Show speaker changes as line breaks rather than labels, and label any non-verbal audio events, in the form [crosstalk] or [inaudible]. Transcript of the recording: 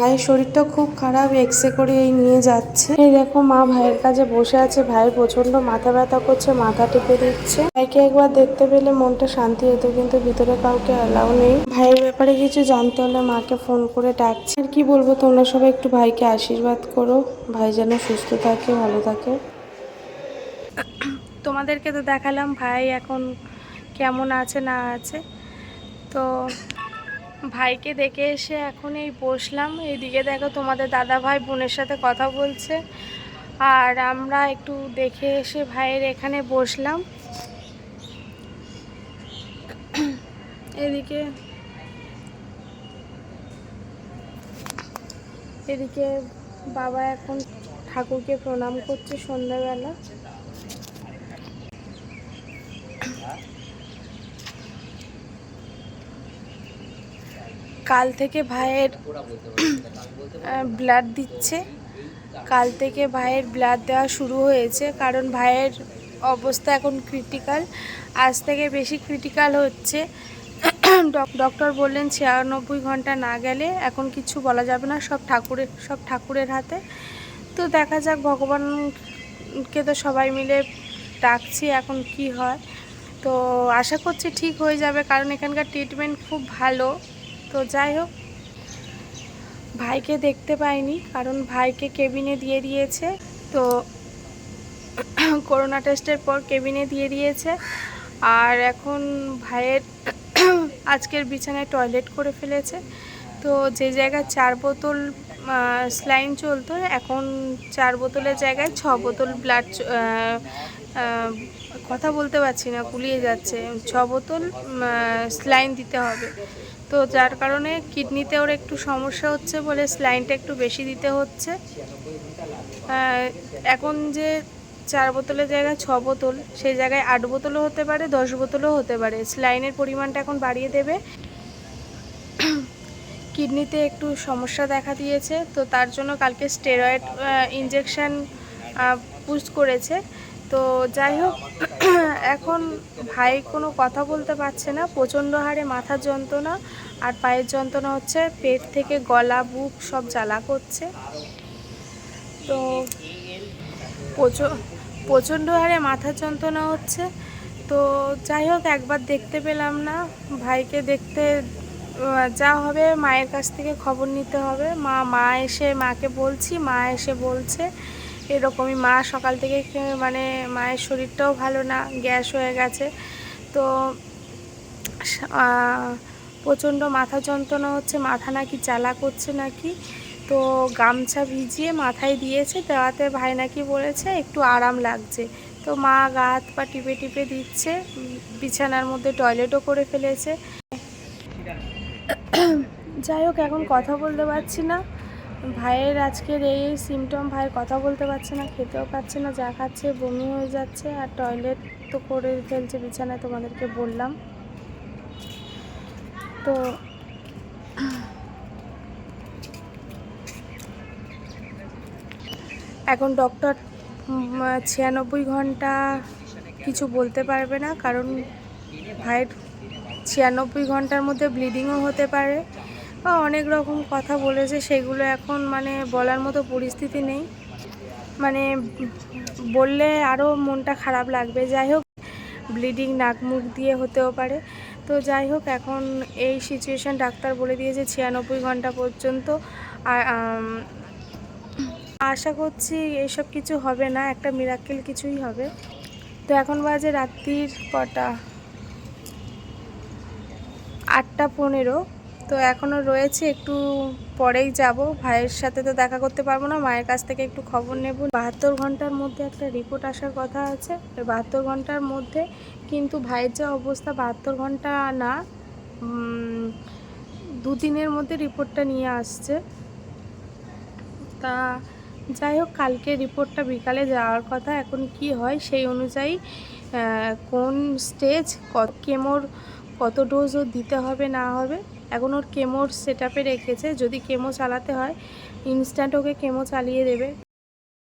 ভাইয়ের শরীরটা খুব খারাপ এক্সরে করে এই নিয়ে যাচ্ছে। এই দেখো মা ভাইয়ের কাছে বসে আছে, ভাই প্রচণ্ড মাথা ব্যথা করছে, মাথা টিপে দিচ্ছে। ভাইকে একবার দেখতে পেলে মনটা শান্তি হতো, কিন্তু ভিতরে কাউকে অ্যালাউ নেই। ভাইয়ের ব্যাপারে কিছু জানতে হলে মাকে ফোন করে ডাকছে। আর কি বলব, তোমরা সবাই একটু ভাইকে আশীর্বাদ করো। ভাই যেন সুস্থ থাকে, ভালো থাকে। তোমাদেরকে তো দেখালাম, ভাই এখন কেমন আছে, না আছে। তো ভাইকে দেখে এসে এখন এই বসলাম। এইদিকে দেখো তোমাদের দাদা ভাই বোনের সাথে কথা বলছে। আর আমরা একটু দেখে এসে ভাইয়ের এখানে বসলাম। এদিকে এদিকে বাবা এখন ঠাকুরকে প্রণাম করছে সন্ধ্যাবেলা। কাল থেকে ভাইয়ের ব্লাড দিচ্ছে। কাল থেকে ভাইয়ের ব্লাড দেওয়া শুরু হয়েছে, কারণ ভাইয়ের অবস্থা এখন ক্রিটিক্যাল আজ থেকে বেশি ক্রিটিক্যাল হচ্ছে। ডক- ডক্টর বললেন ছিয়ানব্বই ঘণ্টা না গেলে এখন কিছু বলা যাবে না, সব ঠাকুরের সব ঠাকুরের হাতে। তো দেখা যাক, ভগবানকে তো সবাই মিলে ডাকছি এখন কি হয়। তো আশা করছি ঠিক হয়ে যাবে, কারণ এখানকার ট্রিটমেন্ট খুব ভালো। তো যাই হোক, ভাইকে দেখতে পাইনি, কারণ ভাইকে কেবিনে দিয়ে দিয়েছে। তো করোনা টেস্টের পর কেবিনে দিয়ে দিয়েছে। আর এখন ভাইয়ের আজকের বিছানায় টয়লেট করে ফেলেছে। তো যে জায়গায় চার বোতল স্লাইন চলতো, এখন চার বোতলের জায়গায় ছ বোতল ব্লাড কথা বলতে পারছি না কুলিয়ে যাচ্ছে। ছ বোতল স্লাইন দিতে হবে। তো যার কারণে কিডনিতে ওর একটু সমস্যা হচ্ছে বলে স্লাইনটা একটু বেশি দিতে হচ্ছে। এখন যে চার বোতলের জায়গায় ছ বোতল, সেই জায়গায় আট বোতলও হতে পারে, দশ বোতলও হতে পারে। স্লাইনের পরিমাণটা এখন বাড়িয়ে দেবে। কিডনিতে একটু সমস্যা দেখা দিয়েছে, তো তার জন্য কালকে স্টেরয়েড ইঞ্জেকশন পুশ করেছে। তো যাই হোক, [clears throat] এখন ভাই কোনো কথা বলতে পারছে না, প্রচণ্ড হারে মাথার যন্ত্রণা আর পায়ের যন্ত্রণা হচ্ছে, পেট থেকে গলা, বুক সব জ্বালা করছে। তো প্রচ- প্রচণ্ড হারে মাথার যন্ত্রণা হচ্ছে। তো যাই হোক, একবার দেখতে পেলাম না, ভাইকে দেখতে যা হবে মায়ের কাছ থেকে খবর নিতে হবে। মা মা এসে মাকে বলছি, মা এসে বলছে এরকমই মা সকাল থেকে মানে মায়ের শরীরটাও ভালো না, গ্যাস হয়ে গেছে। তো প্রচণ্ড মাথা যন্ত্রণা হচ্ছে, মাথা নাকি চালা করছে নাকি? তো গামছা ভিজিয়ে মাথায় দিয়েছে, দেওয়াতে ভাই নাকি বলেছে, একটু আরাম লাগছে। তো মা গা হাত পা টিপে টিপে দিচ্ছে, বিছানার মধ্যে টয়লেটও করে ফেলেছে। যাই হোক, এখন কথা বলতে পারছি না। ভাইয়ের আজকের এই সিমটম ভাইয়ের কথা বলতে পারছে না, খেতেও পাচ্ছে না, যা খাচ্ছে বমি হয়ে যাচ্ছে আর টয়লেট তো করে ফেলছে, বিছানায় তোমাদেরকে বললাম। তো এখন ডক্টর ছিয়ানব্বই ঘণ্টা কিছু বলতে পারবে না, কারণ ভাইয়ের ছিয়ানব্বই ঘণ্টার মধ্যে ব্লিডিংও হতে পারে। বা অনেক রকম কথা বলেছে, সেগুলো এখন মানে বলার মতো পরিস্থিতি নেই। মানে বললে আরও মনটা খারাপ লাগবে। যাই হোক, ব্লিডিং নাক মুখ দিয়ে হতেও পারে। তো যাই হোক, এখন এই সিচুয়েশান ডাক্তার বলে দিয়েছে ছিয়ানব্বই ঘণ্টা পর্যন্ত। আশা করছি এইসব কিছু হবে না, একটা মিরাক্কেল কিছুই হবে। তো এখন বাজে রাত্রির কটা? আটটা পনেরো। তো এখনও রয়েছে একটু পরেই যাব। ভাইয়ের সাথে তো দেখা করতে পারব না মায়ের কাছ থেকে একটু খবর নেব। বাহাত্তর ঘণ্টার মধ্যে একটা রিপোর্ট আসার কথা আছে। বাহাত্তর ঘণ্টার মধ্যে কিন্তু ভাইয়ের যা অবস্থা বাহাত্তর ঘণ্টা না উম, দু দিনের মধ্যে রিপোর্টটা নিয়ে আসছে। তা যাই হোক কালকে রিপোর্টটা বিকালে যাওয়ার কথা এখন কি হয় সেই অনুযায়ী কোন স্টেজ কেমোর কত ডোজ ওর দিতে হবে, না হবে, এখন ওর কেমোর সেট রেখেছে, যদি কেমো চালাতে হয় ইনস্ট্যান্ট ওকে কেমো চালিয়ে দেবে।